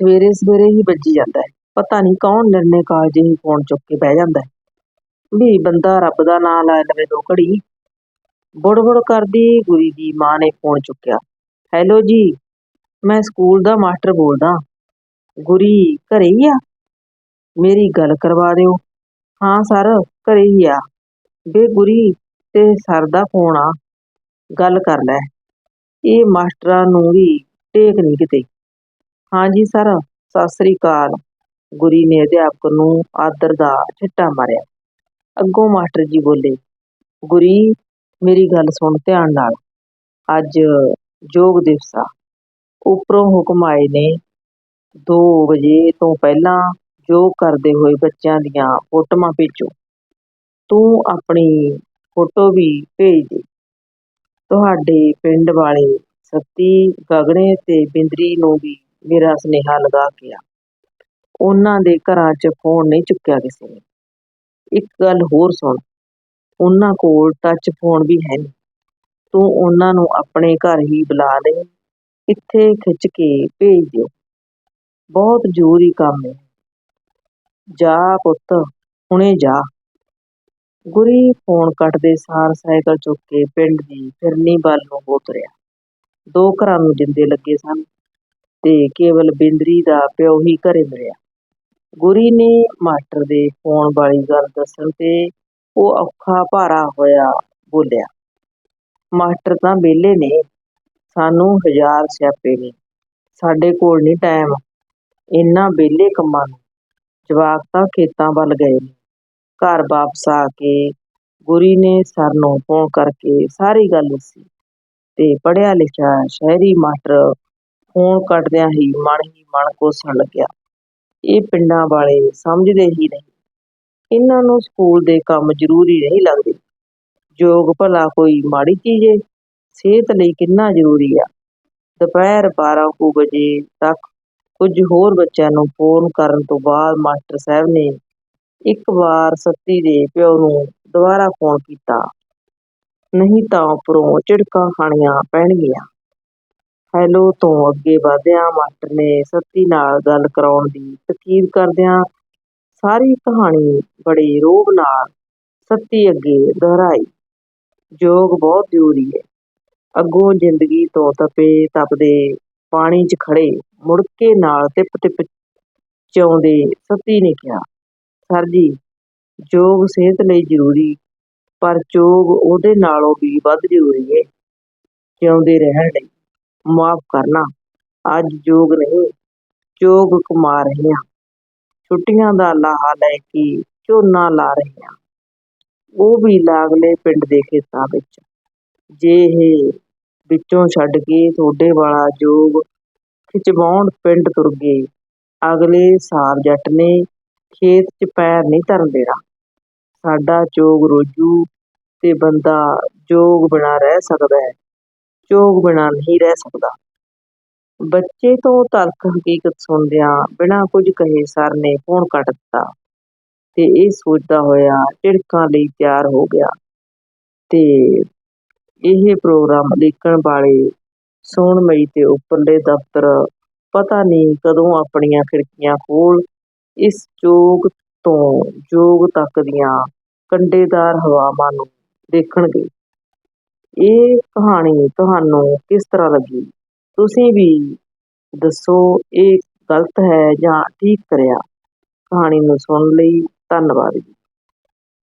ਸਵੇਰੇ ਸਵੇਰੇ ਹੀ ਵੱਜੀ ਜਾਂਦਾ ਹੈ। ਪਤਾ ਨਹੀਂ ਕੌਣ ਨਿਰਣੇ ਕਾਲਜੇ ਹੀ ਫੋਨ ਚੁੱਕ ਕੇ ਬਹਿ ਜਾਂਦਾ ਹੈ। ਵੀ ਬੰਦਾ ਰੱਬ ਦਾ ਨਾਂ ਲੈ ਲਵੇ ਦੋ ਘੜੀ। ਬੁੜ-ਬੁੜ ਕਰਦੀ ਗੁਰੀ ਦੀ ਮਾਂ ਨੇ ਫੋਨ ਚੁੱਕਿਆ। ਹੈਲੋ ਜੀ, ਮੈਂ ਸਕੂਲ ਦਾ ਮਾਸਟਰ ਬੋਲਦਾ। ਗੁਰੀ, ਘਰੇ ਹੀ ਆ? ਮੇਰੀ ਗੱਲ ਕਰਵਾ ਦਿਓ। ਹਾਂ ਸਰ, ਘਰੇ ਹੀ ਆ। ਬੇ ਗੁਰੀ, ਤੇ ਸਰ ਦਾ ਫੋਨ ਆ। ਗੱਲ ਕਰ ਲੈ। ਇਹ ਮਾਸਟਰਾਂ ਨੂੰ ਵੀ ਟੇਕ ਨਹੀਂ ਕਿਤੇ। ਹਾਂਜੀ ਸਰ, ਸਤਿ ਸ੍ਰੀ ਅਕਾਲ। ਗੁਰੀ ਨੇ ਅਧਿਆਪਕ ਨੂੰ ਆਦਰ ਦਾ ਝਿੱਟਾ ਮਾਰਿਆ। ਅੱਗੋਂ ਮਾਸਟਰ ਜੀ ਬੋਲੇ, ਗੁਰੀ, ਮੇਰੀ ਗੱਲ ਸੁਣ ਧਿਆਨ ਨਾਲ। ਅੱਜ ਯੋਗ ਦਿਵਸ ਆ। ਉੱਪਰੋਂ ਹੁਕਮ ਆਏ ਨੇ 2 ਵਜੇ ਤੋਂ ਪਹਿਲਾਂ ਯੋਗ ਕਰਦੇ ਹੋਏ ਬੱਚਿਆਂ ਦੀਆਂ ਫੋਟੋਆਂ ਭੇਜੋ। ਤੂੰ ਆਪਣੀ ਫੋਟੋ ਵੀ ਭੇਜ ਦੇ। ਤੁਹਾਡੇ ਪਿੰਡ ਵਾਲੇ ਸੱਤੀ ਗਗਨੇ ਤੇ ਬਿੰਦਰੀ ਨੂੰ ਵੀ ਮੇਰਾ ਸੁਨੇਹਾ ਲਗਾ ਗਿਆ ਉਹਨਾਂ ਦੇ ਘਰਾਂ 'ਚ ਫੋਨ ਨਹੀਂ ਚੁੱਕਿਆ ਕਿਸੇ ਨੇ। ਇੱਕ ਗੱਲ ਹੋਰ ਸੁਣ। ਉਹਨਾਂ ਕੋਲ ਟੱਚ ਫੋਨ ਵੀ ਹੈ ਨਹੀਂ। ਤੂੰ ਉਹਨਾਂ ਨੂੰ ਆਪਣੇ ਘਰ ਹੀ ਬੁਲਾ ਲੈ। ਇੱਥੇ ਖਿੱਚ ਕੇ ਭੇਜ ਦਿਓ। ਬਹੁਤ ਜ਼ਰੂਰੀ ਕੰਮ ਹੈ। ਜਾ ਪੁੱਤ, ਹੁਣੇ ਜਾ। ਗੁਰੀ ਫੋਨ ਕੱਟਦੇ ਸਾਰ ਸਾਈਕਲ ਚੁੱਕ ਕੇ ਪਿੰਡ ਦੀ ਫਿਰਨੀ ਵੱਲ ਨੂੰ ਹੋ ਤੁਰਿਆ। ਦੋ ਘਰਾਂ ਨੂੰ ਜਿੰਦੇ ਲੱਗੇ ਸਨ। ਤੇ ਕੇਵਲ ਬਿੰਦਰੀ ਦਾ ਪਿਓ ਹੀ ਘਰੇ ਮਿਲਿਆ ਗੁਰੀ ਨੇ ਮਾਸਟਰ ਦੇ ਫੋਨ ਵਾਲੀ ਗੱਲ ਦੱਸਣ ਤੇ ਉਹ ਔਖਾ ਭਾਰਾ ਹੋਇਆ ਬੋਲਿਆ, ਮਾਸਟਰ ਤਾਂ ਵਿਹਲੇ ਨੇ, ਸਾਨੂੰ ਹਜ਼ਾਰ ਸਿਆਪੇ ਨੇ, ਸਾਡੇ ਕੋਲ ਨਹੀਂ ਟਾਈਮ ਇੰਨਾ ਵਿਹਲੇ ਕੰਮਾਂ ਨੂੰ, ਜਵਾਕ ਤਾਂ ਖੇਤਾਂ ਵੱਲ ਗਏ ਨੇ। ਘਰ ਵਾਪਸ ਆ ਕੇ ਗੁਰੀ ਨੇ ਸਰ ਨੂੰ ਫੋਨ ਕਰਕੇ ਸਾਰੀ ਗੱਲ ਦੱਸੀ ਤੇ ਪੜ੍ਹਿਆ ਲਿਖਿਆ ਸ਼ਹਿਰੀ ਮਾਸਟਰ ਫੋਨ ਕੱਟਦਿਆਂ ਹੀ ਮਨ ਹੀ ਮਨ ਕੋਸਣ ਲੱਗਿਆ। ਇਹ ਪਿੰਡਾਂ ਵਾਲੇ ਸਮਝਦੇ ਹੀ ਨਹੀਂ। ਇਹਨਾਂ ਨੂੰ ਸਕੂਲ ਦੇ ਕੰਮ ਜ਼ਰੂਰੀ ਨਹੀਂ ਲੱਗਦੇ। ਯੋਗ ਭਲਾ ਕੋਈ ਮਾੜੀ ਚੀਜ਼ ਏ, ਸਿਹਤ ਲਈ ਕਿੰਨਾ ਜ਼ਰੂਰੀ ਆ। ਦੁਪਹਿਰ 12 ਕੁ ਵਜੇ ਤੱਕ ਕੁਝ ਹੋਰ ਬੱਚਿਆਂ ਨੂੰ ਫੋਨ ਕਰਨ ਤੋਂ ਬਾਅਦ ਮਾਸਟਰ ਸਾਹਿਬ ਨੇ ਇੱਕ ਵਾਰ ਸੱਤੀ ਦੇ ਪਿਓ ਨੂੰ ਦੁਬਾਰਾ ਫੋਨ ਕੀਤਾ। ਨਹੀਂ ਤਾਂ ਉੱਪਰੋਂ ਝਿੜਕਾਂ ਖਾਣੀਆਂ ਪੈਣਗੀਆਂ। ਹੈਲੋ ਤੋਂ ਅੱਗੇ ਵਧਦਿਆਂ ਮਾਸਟਰ ਨੇ ਸੱਤੀ ਨਾਲ ਗੱਲ ਕਰਾਉਣ ਦੀ ਤਕੀਦ ਕਰਦਿਆਂ ਸਾਰੀ ਕਹਾਣੀ ਬੜੇ ਰੋਹ ਨਾਲ ਸੱਤੀ ਅੱਗੇ ਦੁਹਰਾਈ। ਯੋਗ ਬਹੁਤ ਜ਼ਰੂਰੀ ਹੈ। ਅੱਗੋਂ ਜ਼ਿੰਦਗੀ ਤੋਂ ਤਪੇ ਤਪਦੇ ਪਾਣੀ 'ਚ ਖੜੇ ਮੁੜਕੇ ਨਾਲ ਟਿਪ ਟਿਪ ਚਾਉਂਦੇ ਸਤੀ ਨੇ ਕਿਹਾ, ਸਰ ਜੀ ਯੋਗ ਸਿਹਤ ਲਈ ਜ਼ਰੂਰੀ, ਪਰ ਯੋਗ ਉਹਦੇ ਨਾਲੋਂ ਵੀ ਵੱਧ ਜ਼ਰੂਰੀ ਹੈ। ਜਿਉਂਦੇ ਰਹਿਣ ਲਈ। ਮਾਫ ਕਰਨਾ। ਅੱਜ ਯੋਗ ਨਹੀਂ ਯੋਗ ਕਮਾ ਰਹੇ ਹਾਂ। ਛੁੱਟੀਆਂ ਦਾ ਲਾਹਾ ਲੈ ਕੇ ਝੋਨਾ ਲਾ ਰਹੇ ਹਾਂ। ਉਹ ਵੀ ਲਾਗਲੇ ਪਿੰਡ ਦੇ ਖੇਤਾਂ ਵਿੱਚ। ਜੇ ਇਹ ਵਿੱਚੋਂ ਛੱਡ ਕੇ ਤੁਹਾਡੇ ਵਾਲਾ ਯੋਗ ਖਿਚਵਾਉਣ ਪਿੰਡ ਤੁਰ ਗਏ, ਅਗਲੇ ਸਾਲ ਜੱਟ ਨੇ ਖੇਤ 'ਚ ਪੈਰ ਨਹੀਂ ਧਰਨ ਦੇਣਾ। ਸਾਡਾ ਚੋਗ ਰੋਜੂ ਤੇ ਬੰਦਾ ਜੋਗ ਬਿਨਾਂ ਰਹਿ ਸਕਦਾ ਹੈ। ਚੋਗ ਬਿਨਾਂ ਨਹੀਂ ਰਹਿ ਸਕਦਾ। ਬੱਚੇ ਤੋਂ ਤਲਖ ਹਕੀਕਤ ਸੁਣਦਿਆਂ ਬਿਨਾਂ ਕੁਝ ਕਹੇ ਸਰ ਨੇ ਫੋਨ ਕੱਟ ਦਿੱਤਾ ਤੇ ਇਹ ਸੋਚਦਾ ਹੋਇਆ ਝਿੜਕਾਂ ਲਈ ਤਿਆਰ ਹੋ ਗਿਆ ਤੇ ਇਹ ਪ੍ਰੋਗਰਾਮ ਦੇਖਣ ਵਾਲੇ ਸੋਨਮਈ ਤੇ ਉੱਪਰਲੇ ਦਫ਼ਤਰ ਪਤਾ ਨਹੀਂ ਕਦੋਂ ਆਪਣੀਆਂ ਖਿੜਕੀਆਂ ਖੋਲ ਇਸ ਚੋਗ ਤੋਂ ਜੋਗ ਤੱਕ ਦੀਆਂ ਕੰਡੇਦਾਰ ਹਵਾਵਾਂ ਨੂੰ ਦੇਖਣਗੇ। ਇਹ ਕਹਾਣੀ ਤੁਹਾਨੂੰ ਕਿਸ ਤਰ੍ਹਾਂ ਲੱਗੀ? ਤੁਸੀਂ ਵੀ ਦੱਸੋ, ਇਹ ਗਲਤ ਹੈ ਜਾਂ ਠੀਕ ਕਰਿਆ? ਕਹਾਣੀ ਨੂੰ ਸੁਣਨ ਲਈ ਧੰਨਵਾਦ ਜੀ।